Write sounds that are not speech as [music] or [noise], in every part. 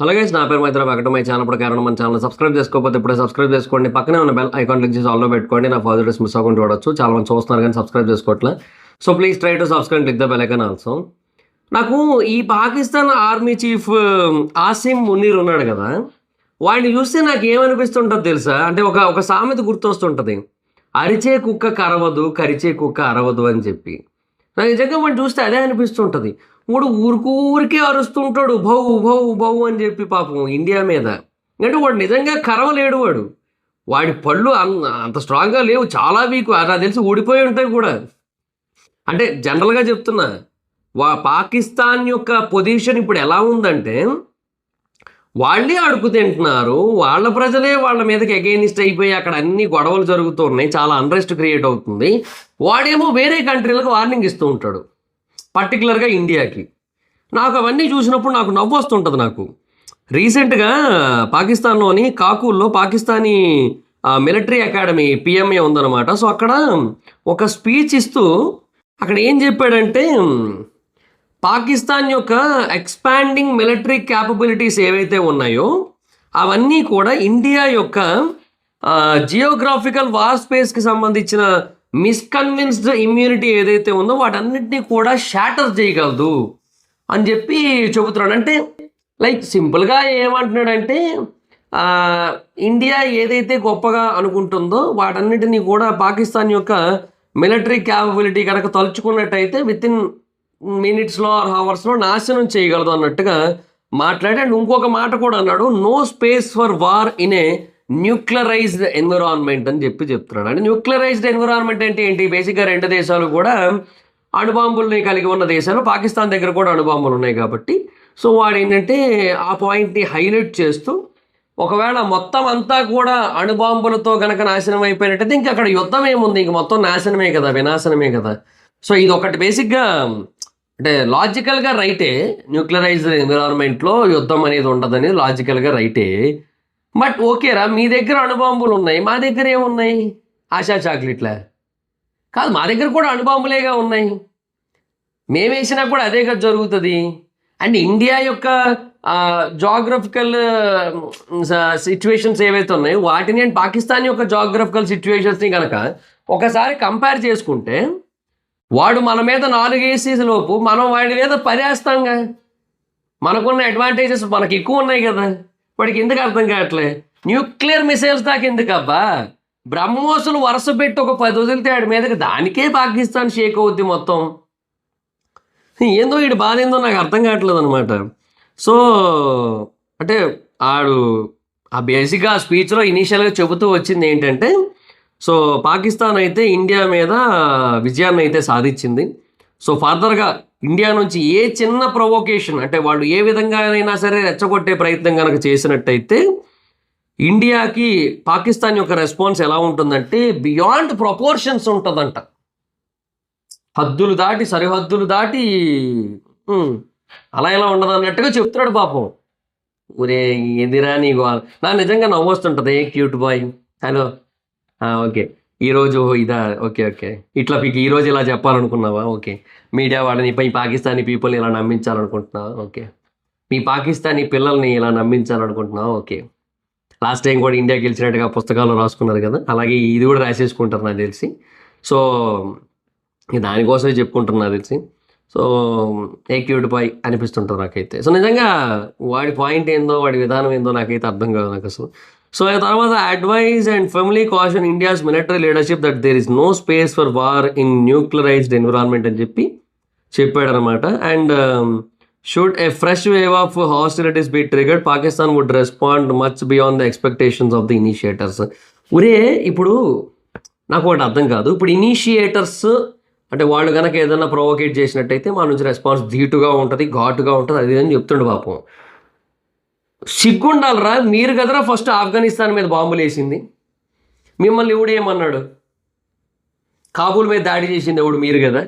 అలాగే నా పేరు మైత్ర వెంకట మై ఛానల్ ప్రకారం మన ఛానల్ సబ్స్క్రైబ్ చేసుకోకపోతే ఇప్పుడే సబ్స్క్రైబ్ చేసుకోండి. పక్కనే ఉన్న బెల్ ఐకాన్ క్లిక్ చేసి ఆల్లో పెట్టుకోండి. నా పాజిటివ్స్ మిస్ అవ్వకుండా చూడొచ్చు. చాలా మంది చూస్తున్నారు కానీ subscribe చేసుకోవట్లే. So please try to subscribe click the bell icon also నాకు ఈ పాకిస్తాన్ ఆర్మీ చీఫ్ ఆసిమ్ మునీర్ ఉన్నాడు కదా. వాడిని చూస్తే నాకు ఏమనిపిస్తుంటుంది తెలుసా? అంటే ఒక ఒక సామెత గుర్తొస్తుంటుంది. అరిచే కుక్క కరవదు కరిచే కుక్క అరవదు అని చెప్పి. నాకు నిజంగా వాడిని చూస్తే అదే అనిపిస్తుంటుంది. వాడు ఊరికూరికే అరుస్తుంటాడు భౌ భౌ భౌ అని చెప్పి పాపం ఇండియా మీద. అంటే వాడు నిజంగా కరవలేడు వాడు. వాడి పళ్ళు అంత స్ట్రాంగ్గా లేవు చాలా వీక్. నాకు తెలిసి ఊడిపోయి ఉంటాయి కూడా. అంటే జనరల్గా చెప్తున్నా వా పాకిస్తాన్ యొక్క పొజిషన్ ఇప్పుడు ఎలా ఉందంటే వాళ్ళే అడుగు తింటున్నారు వాళ్ళ ప్రజలే వాళ్ళ మీదకి అగెయినిస్ట్ అయిపోయి అక్కడ అన్ని గొడవలు జరుగుతున్నాయి చాలా అన్రెస్ట్ క్రియేట్ అవుతుంది. వాడేమో వేరే కంట్రీలకు వార్నింగ్ ఇస్తూ ఉంటాడు. పర్టికులర్గా ఇండియాకి నాకు అవన్నీ చూసినప్పుడు నాకు నవ్వు వస్తుంటుంది నాకు. రీసెంట్గా పాకిస్తాన్లోని కాకూల్లో పాకిస్తానీ మిలిటరీ అకాడమీ పిఎంఏ ఉందన్నమాట. సో అక్కడ ఒక స్పీచ్ ఇస్తూ అక్కడ ఏం చెప్పాడంటే పాకిస్తాన్ యొక్క ఎక్స్పాండింగ్ మిలిటరీ క్యాపబిలిటీస్ ఏవైతే ఉన్నాయో అవన్నీ కూడా ఇండియా యొక్క జియోగ్రాఫికల్ వార్ స్పేస్కి సంబంధించిన మిస్కన్విన్స్డ్ ఇమ్యూనిటీ ఏదైతే ఉందో వాటన్నిటినీ కూడా షాటర్ చేయగలదు అని చెప్పి చెబుతున్నాడు. అంటే లైక్ సింపుల్గా ఏమంటున్నాడంటే ఇండియా ఏదైతే గొప్పగా అనుకుంటుందో వాటన్నిటినీ కూడా పాకిస్తాన్ యొక్క మిలిటరీ క్యాపబిలిటీ కనుక తలుచుకున్నట్టయితే విత్ ఇన్ మినిట్స్లో ఆర్ హవర్స్లో నాశనం చేయగలదు అన్నట్టుగా మాట్లాడి అండ్ ఇంకొక మాట కూడా అన్నాడు no space for war in a nuclearized environment అని చెప్పి చెప్తున్నాడు. అంటే న్యూక్లరైజ్డ్ ఎన్విరాన్మెంట్ అంటే ఏంటి? బేసిక్గా రెండు దేశాలు కూడా అణుబాంబుల్ని కలిగి ఉన్న దేశాలు. పాకిస్తాన్ దగ్గర కూడా అణుబాంబులు ఉన్నాయి కాబట్టి. సో వాడు ఏంటంటే ఆ పాయింట్ని హైలైట్ చేస్తూ ఒకవేళ మొత్తం అంతా కూడా అణుబాంబులతో గనక నాశనం అయిపోయినట్టయితే ఇంకా అక్కడ యుద్ధం ఏముంది? ఇంక మొత్తం నాశనమే కదా వినాశనమే కదా. సో ఇది ఒకటి బేసిక్గా అంటే లాజికల్గా రైటే న్యూక్లియరైజ్డ్ ఎన్విరాన్మెంట్లో యుద్ధం అనేది ఉండదని లాజికల్గా రైటే బట్ ఓకేరా మీ దగ్గర అణుబాంబులు ఉన్నాయి. మా దగ్గర ఏమున్నాయి? ఆశా చాక్లెట్లే? కాదు మా దగ్గర కూడా అణుబాంబులేగా ఉన్నాయి. మేమేసినా కూడా అదే కదా జరుగుతుంది. అండ్ ఇండియా యొక్క జాగ్రఫికల్ సిచ్యువేషన్స్ ఏవైతే ఉన్నాయో వాటిని అండ్ పాకిస్తాన్ యొక్క జాగ్రఫికల్ సిచ్యువేషన్స్ని కనుక ఒకసారి కంపేర్ చేసుకుంటే వాడు మన మీద నాలుగేసే లోపు మనం వాడి మీద పరేస్తాంగా మనకున్న అడ్వాంటేజెస్ మనకి ఎక్కువ ఉన్నాయి కదా. వాడికి ఎందుకు అర్థం కావట్లే? న్యూక్లియర్ మిసైల్స్ దాకా ఎందుకు అబ్బా బ్రహ్మోసులు వరుస పెట్టి ఒక పది వదిలితే ఆడి మీదకి దానికే పాకిస్తాన్ షేక్ అవుద్ది మొత్తం. ఏందో వీడి బాధ ఏందో నాకు అర్థం కావట్లేదు అనమాట సో అంటే ఆడు ఆ బేసిక్గా ఆ స్పీచ్లో ఇనీషియల్గా చెబుతూ వచ్చింది ఏంటంటే సో పాకిస్తాన్ అయితే ఇండియా మీద విజయాన్ని అయితే సాధించింది. సో ఫర్దర్గా ఇండియా నుంచి ఏ చిన్న ప్రొవోకేషన్ అంటే వాళ్ళు ఏ విధంగానైనా సరే రెచ్చగొట్టే ప్రయత్నం కనుక చేసినట్టయితే ఇండియాకి పాకిస్తాన్ యొక్క రెస్పాన్స్ ఎలా ఉంటుందంటే బియాండ్ ప్రపోర్షన్స్ ఉంటుందంట. హద్దులు దాటి సరిహద్దులు దాటి అలా ఎలా ఉండదు అన్నట్టుగా చెప్తున్నాడు పాపం. ఒరే ఎదిరా నీకు? నా నిజంగా నవ్వొస్తుంటుంది వస్తుంటుంది క్యూట్ బాయ్? హలో. ఓకే. ఈరోజు ఇదా? Okay okay. ఇట్లా మీకు ఈరోజు ఇలా చెప్పాలనుకున్నావా? ఓకే. మీడియా వాళ్ళని పై పాకిస్తానీ పీపుల్ని ఇలా నమ్మించాలనుకుంటున్నావా? ఓకే. మీ పాకిస్తానీ పిల్లల్ని ఇలా నమ్మించాలనుకుంటున్నావా? ఓకే. లాస్ట్ టైం కూడా ఇండియా గెలిచినట్టుగా పుస్తకాలు రాసుకున్నారు కదా? అలాగే ఇది కూడా రాసేసుకుంటారు నాకు తెలిసి. సో దానికోసమే చెప్పుకుంటున్నా నాకు తెలిసి. సో ఏక్యూడ్ బాయ్ అనిపిస్తుంటుంది నాకైతే. సో నిజంగా వాడి పాయింట్ ఏందో వాడి విధానం ఏందో నాకైతే అర్థం కాదు నాకు అసలు. సో ఆ తర్వాత advise and firmly caution India's military leadership that there is no space for war in nuclearized environment అని చెప్పి చెప్పాడనమాట and should a fresh wave of hostilities be triggered Pakistan would respond much beyond the expectations of the initiators ఒరే ఇప్పుడు నాకు ఒకటి అర్థం కాదు. ఇప్పుడు ఇనిషియేటర్స్ అంటే వాళ్ళు కనుక ఏదైనా ప్రొవోకేట్ చేసినట్టయితే మా నుంచి రెస్పాన్స్ ధీటుగా ఉంటుంది ఘాటుగా ఉంటుంది అది అని చెప్తుండే పాపం. సిగ్గుండాలరా మీరు కదరా ఫస్ట్ ఆఫ్ఘనిస్తాన్ మీద బాంబులు వేసింది. మిమ్మల్ని ఎవడు ఏమన్నాడు? కాబూల్ మీద దాడి చేసింది ఎవడు? మీరు కదా.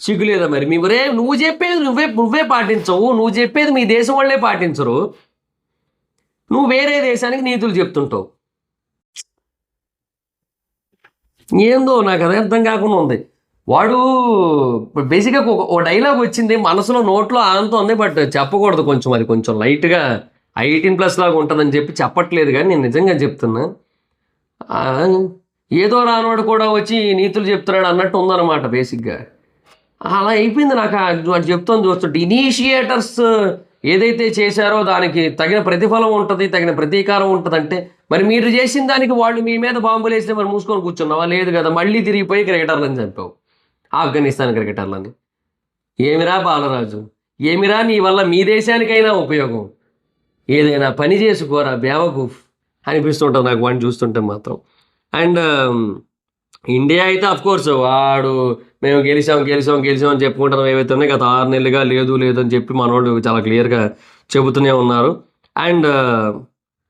సిగ్గు లేదా మరి? మీ రే నువ్వు చెప్పేది నువ్వే నువ్వే పాటించవు. నువ్వు చెప్పేది మీ దేశం వాళ్ళే పాటించరు. నువ్వు వేరే దేశానికి నీతులు చెప్తుంటావు. ఏందో నాకు అది అర్థం కాకుండా ఉంది. వాడు బేసిక్గా ఒక డైలాగ్ వచ్చింది. మనసులో నోట్లో ఆనంతో ఉంది బట్ చెప్పకూడదు కొంచెం. అది కొంచెం లైట్గా ఎయిటీన్ ప్లస్ లాగా ఉంటుందని చెప్పి చెప్పట్లేదు కానీ నేను నిజంగా చెప్తున్నా. ఏదో రానోడు కూడా వచ్చి నీతులు చెప్తున్నాడు అన్నట్టు ఉందన్నమాట బేసిక్గా. అలా అయిపోయింది నాకు అది చెప్తాను చూస్తుంటే ఇనీషియేటర్స్ ఏదైతే చేశారో దానికి తగిన ప్రతిఫలం ఉంటుంది తగిన ప్రతీకారం ఉంటుందంటే మరి మీరు చేసిన దానికి వాళ్ళు మీ మీద బాంబులు వేస్తే మరి మూసుకొని కూర్చున్నావా? లేదు కదా మళ్ళీ తిరిగిపోయి క్రికెటర్లని చంపావు. ఆఫ్ఘనిస్తాన్ క్రికెటర్లని. ఏమిరా బాలరాజు? ఏమిరా నీ వల్ల మీ దేశానికైనా ఉపయోగం? ఏదైనా పని చేసుకోరా బేవకూఫ్ అనిపిస్తుంటుంది నాకు వాడిని చూస్తుంటే మాత్రం. అండ్ ఇండియా అయితే అఫ్కోర్స్ వాడు మేము గెలిచాం గెలిచాం గెలిచాం అని చెప్పుకుంటాం ఏవైతే ఉన్నాయి గత ఆరు నెలలుగా లేదు లేదు అని చెప్పి మనోళ్ళు చాలా క్లియర్గా చెబుతూనే ఉన్నారు. అండ్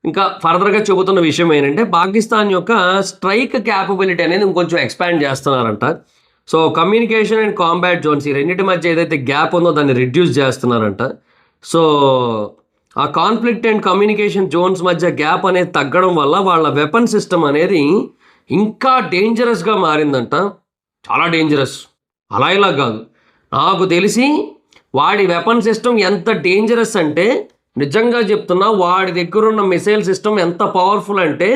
ఇంకా ఫర్దర్గా చెబుతున్న విషయం ఏంటంటే పాకిస్తాన్ యొక్క స్ట్రైక్ క్యాపబిలిటీ అనేది ఇంకొంచెం ఎక్స్పాండ్ చేస్తున్నారంట. So communication and combat zones ఈ రెండింటి మధ్య ఏదైతే గ్యాప్ ఉందో దాన్ని రిడ్యూస్ చేస్తున్నారంట. సో ఆ కాన్ఫ్లిక్ట్ అండ్ కమ్యూనికేషన్ జోన్స్ మధ్య గ్యాప్ అనేది తగ్గడం వల్ల వాళ్ళ వెపన్ సిస్టమ్ అనేది ఇంకా డేంజరస్గా మారిందంట. చాలా డేంజరస్ అలా ఇలా కాదు. నాకు తెలిసి వాడి వెపన్ సిస్టమ్ ఎంత డేంజరస్ అంటే నిజంగా చెప్తున్నా వాడి దగ్గర ఉన్న మిసైల్ సిస్టమ్ ఎంత పవర్ఫుల్ అంటే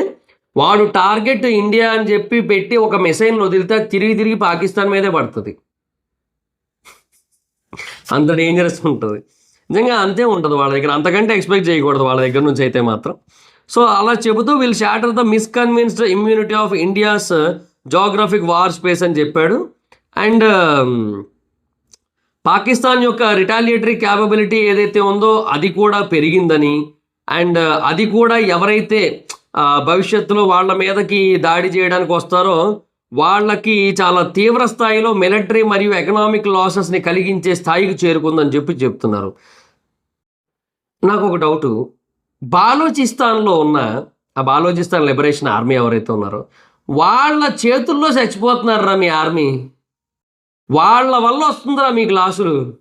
వాడు టార్గెట్ ఇండియా అని చెప్పి పెట్టి ఒక మిసైల్ వదిలితే తిరిగి తిరిగి పాకిస్తాన్ మీదే పడుతుంది. అంత డేంజరస్ ఉంటుంది. నిజంగా అంతే ఉంటుంది వాళ్ళ దగ్గర. అంతకంటే ఎక్స్పెక్ట్ చేయకూడదు వాళ్ళ దగ్గర నుంచి అయితే మాత్రం. సో అలా చెబుతూ వీళ్ళు shatter the misconceived immunity of India's geographic war space అని చెప్పాడు. అండ్ um, పాకిస్తాన్ యొక్క రిటాలియేటరీ క్యాపబిలిటీ ఏదైతే ఉందో అది కూడా పెరిగిందని. అండ్ uh, అది కూడా ఎవరైతే భవిష్యత్తులో వాళ్ళ మీదకి దాడి చేయడానికి వస్తారో వాళ్ళకి చాలా తీవ్ర స్థాయిలో మిలిటరీ మరియు ఎకనామిక్ లాసెస్ని కలిగించే స్థాయికి చేరుకుందని చెప్పి చెప్తున్నారు. నాకు ఒక డౌటు. బాలోచిస్తాన్లో ఉన్న ఆ బాలోచిస్తాన్ లిబరేషన్ ఆర్మీ ఎవరైతే ఉన్నారో వాళ్ళ చేతుల్లో చచ్చిపోతున్నారా మీ ఆర్మీ. వాళ్ళ వల్ల వస్తుందిరా మీ క్లాసులు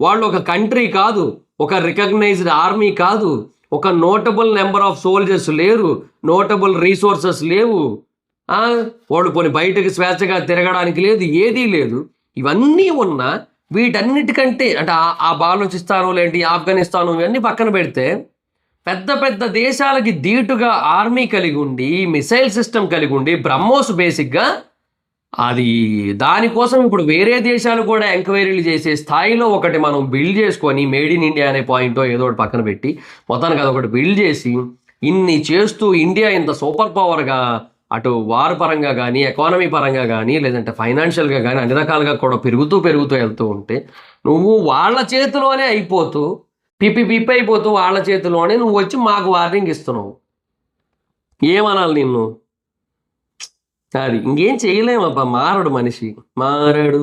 వాళ్ళు ఒక కంట్రీ కాదు ఒక రికగ్నైజ్డ్ ఆర్మీ కాదు ఒక నోటబుల్ నెంబర్ ఆఫ్ సోల్జర్స్ లేరు నోటబుల్ రీసోర్సెస్ లేవు. వాళ్ళు వాడు పోనీ బయటకు స్వేచ్ఛగా తిరగడానికి లేదు ఏదీ లేదు. ఇవన్నీ ఉన్నా వీటన్నిటికంటే అంటే ఆ- ఆ బాలోచిస్తాను లేంటి ఆఫ్ఘనిస్తాను ఇవన్నీ పక్కన పెడితే పెద్ద పెద్ద దేశాలకి ధీటుగా ఆర్మీ కలిగి ఉండి మిసైల్ సిస్టమ్ కలిగి ఉండి బ్రహ్మోస్ బేసిక్గా అది దానికోసం ఇప్పుడు వేరే దేశాలు కూడా ఎంక్వైరీలు చేసే స్థాయిలో ఒకటి మనం బిల్డ్ చేసుకొని మేడ్ ఇన్ ఇండియా అనే పాయింట్ ఏదో ఒకటి పక్కన పెట్టి మొత్తానికి అదొకటి బిల్డ్ చేసి ఇన్ని చేస్తూ ఇండియా ఇంత సూపర్ పవర్గా అటు వార్ పరంగా కానీ ఎకానమీ పరంగా కానీ లేదంటే ఫైనాన్షియల్గా కానీ అన్ని రకాలుగా కూడా పెరుగుతూ పెరుగుతూ వెళ్తూ ఉంటే నువ్వు వాళ్ళ చేతిలోనే అయిపోతూ పిప్పి పిప్పి అయిపోతూ వాళ్ళ చేతిలోనే నువ్వు వచ్చి మాకు వార్నింగ్ ఇస్తున్నావు. ఏమనాలి నిన్ను? అది ఇంకేం చేయలేమప్ప మారడు మనిషి. మారడు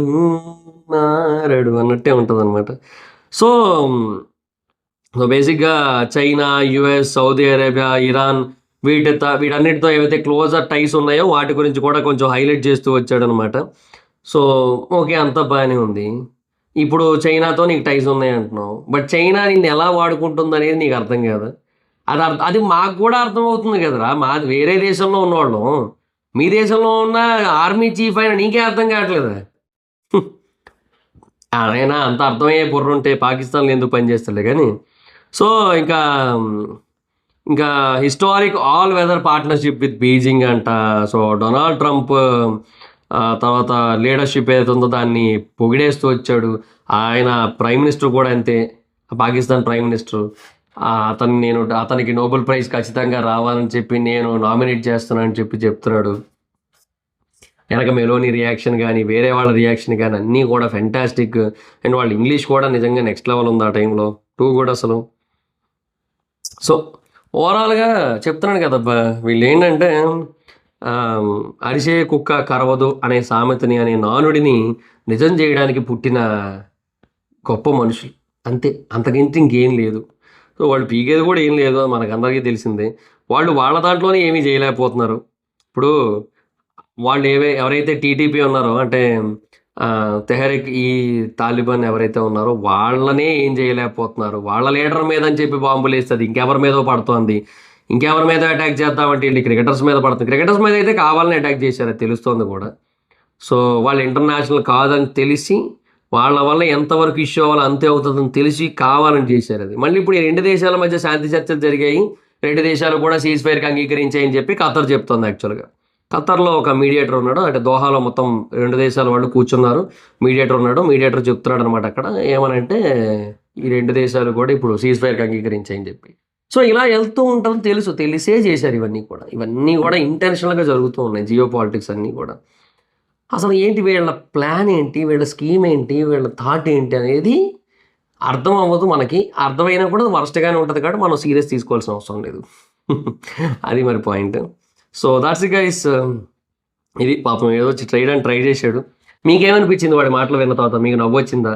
మారడు అన్నట్టే ఉంటుంది అనమాట సో సో బేసిక్గా China US Saudi Arabia Iran వీటితో వీటన్నిటితో ఏవైతే క్లోజర్ టైస్ ఉన్నాయో వాటి గురించి కూడా కొంచెం హైలైట్ చేస్తూ వచ్చాడనమాట. సో ఓకే అంతా బాగానే ఉంది. ఇప్పుడు చైనాతో నీకు టైస్ ఉన్నాయి అంటున్నావు. బట్ చైనా నిన్ను ఎలా వాడుకుంటుంది అనేది నీకు అర్థం కాదు. అది అర్థం అది మాకు కూడా అర్థమవుతుంది కదరా. మాది వేరే దేశంలో ఉన్నవాళ్ళం. మీ దేశంలో ఉన్న ఆర్మీ చీఫ్ అయినా నీకే అర్థం కావట్లేదు. ఆయన అంత అర్థమయ్యే బుర్ర ఉంటే పాకిస్తాన్లో ఎందుకు పనిచేస్తలే కానీ. సో ఇంకా ఇంకా historic all weather partnership with Beijing అంట. సో డొనాల్డ్ ట్రంప్ తర్వాత లీడర్షిప్ ఏదైతే ఉందో దాన్ని పొగిడేస్తూ వచ్చాడు. ఆయన ప్రైమ్ మినిస్టర్ కూడా అంతే. Pakistan prime minister. అతన్ని నేను అతనికి నోబెల్ ప్రైజ్ ఖచ్చితంగా రావాలని చెప్పి నేను నామినేట్ చేస్తున్నానని చెప్పి చెప్తున్నాడు. వెనక మెలోని రియాక్షన్ కానీ వేరే వాళ్ళ రియాక్షన్ కానీ అన్నీ కూడా ఫెంటాస్టిక్ అండ్ వాళ్ళ ఇంగ్లీష్ కూడా నిజంగా నెక్స్ట్ లెవెల్ ఉంది ఆ టైంలో. టూ కూడా అసలు. సో ఓవరాల్గా చెప్తున్నాను కదబ్బా వీళ్ళు ఏంటంటే అరిసే కుక్క కరవదు అనే సామెతని అనే నానుడిని నిజం చేయడానికి పుట్టిన గొప్ప మనుషులు. అంతే అంతకించి ఇంకేం లేదు. సో వాళ్ళు పీకేది కూడా ఏం లేదు మనకందరికీ తెలిసిందే. వాళ్ళు వాళ్ళ దాంట్లోనే ఏమీ చేయలేకపోతున్నారు. ఇప్పుడు వాళ్ళు ఏవే ఎవరైతే టీటీపీ ఉన్నారో అంటే తెహరిక్ ఈ తాలిబాన్ ఎవరైతే ఉన్నారో వాళ్ళనే ఏం చేయలేకపోతున్నారు. వాళ్ళ లీడర్ మీద అని చెప్పి బాంబులు వేస్తుంది. ఇంకెవరి మీదో పడుతోంది. ఇంకెవరి మీద అటాక్ చేద్దామంటే వీళ్ళు క్రికెటర్స్ మీద పడుతుంది. క్రికెటర్స్ మీద అయితే కావాలని అటాక్ చేశారు. తెలుస్తోంది కూడా. సో వాళ్ళు ఇంటర్నేషనల్ కాదని తెలిసి వాళ్ళ వల్ల ఎంతవరకు ఇష్యూ అవ్వాలో అంతే అవుతుందని తెలిసి కావాలని చేశారు అది. మళ్ళీ ఇప్పుడు ఈ రెండు దేశాల మధ్య శాంతి చర్చలు జరిగాయి. రెండు దేశాలు కూడా సీజ్ ఫైర్కి అంగీకరించాయని చెప్పి ఖతర్ చెప్తోంది యాక్చువల్గా ఖతర్లో ఒక మీడియేటర్ ఉన్నాడు. అంటే దోహాలో మొత్తం రెండు దేశాల వాళ్ళు కూర్చున్నారు. మీడియేటర్ ఉన్నాడు. మీడియేటర్ చెప్తున్నాడు అనమాట అక్కడ. ఏమనంటే ఈ రెండు దేశాలు కూడా ఇప్పుడు సీజ్ ఫైర్కి అంగీకరించాయని చెప్పి. సో ఇలా వెళ్తూ ఉంటారని తెలుసు. తెలిసే చేశారు ఇవన్నీ కూడా. ఇవన్నీ కూడా ఇంటెన్షనల్గా జరుగుతూ ఉన్నాయి. జియో పాలిటిక్స్ అన్నీ కూడా. అసలు ఏంటి వీళ్ళ ప్లాన్ ఏంటి? వీళ్ళ స్కీమ్ ఏంటి? వీళ్ళ థాట్ ఏంటి అనేది అర్థం అవ్వదు మనకి. అర్థమైనా కూడా వరస్ట్గానే ఉంటుంది కాబట్టి మనం సీరియస్ తీసుకోవాల్సిన అవసరం లేదు. [laughs] అది మరి point. So that's guys um, ఇది పాపం ఏదో వచ్చి ట్రైడ్ అని ట్రై చేశాడు. మీకేమనిపించింది వాడి మాటలు విన్న తర్వాత? మీకు నవ్వు వచ్చిందా?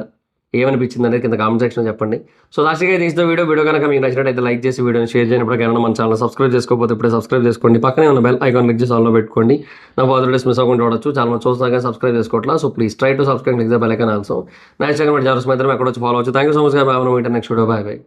ఏమనిపించింది అనేది కింద కామెంట్ సెక్షన్లో చెప్పండి. సో దాచిగా తీసిన వీడియో వీడియో కనుక మీకు నచ్చినట్టయితే లైక్ చేసి వీడియోని షేర్ చేయనప్పుడు ఏమైనా మన ఛానల్ సబ్స్క్రైబ్ చేసుకోకపోతే ఇప్పుడే సబ్స్క్రైబ్ చేసుకోండి. పక్కనే ఉన్న బెల్ ఐకాన్ క్లిక్ చేసి ఆన్లో పెట్టుకోండి. నా ఫాదర్ డేస్ మిస్ అవ్వకుండా చూడొచ్చు. చాలా మంది చూస్తాగా subscribe చేసుకోవట్లా. So please try to subscribe click the bell icon also నా ఇన్స్టాగ్రామ్ జారస్ మాత్రం ఎక్కడ వచ్చి ఫాలో అవచ్చు thank you so much bye next video bye bye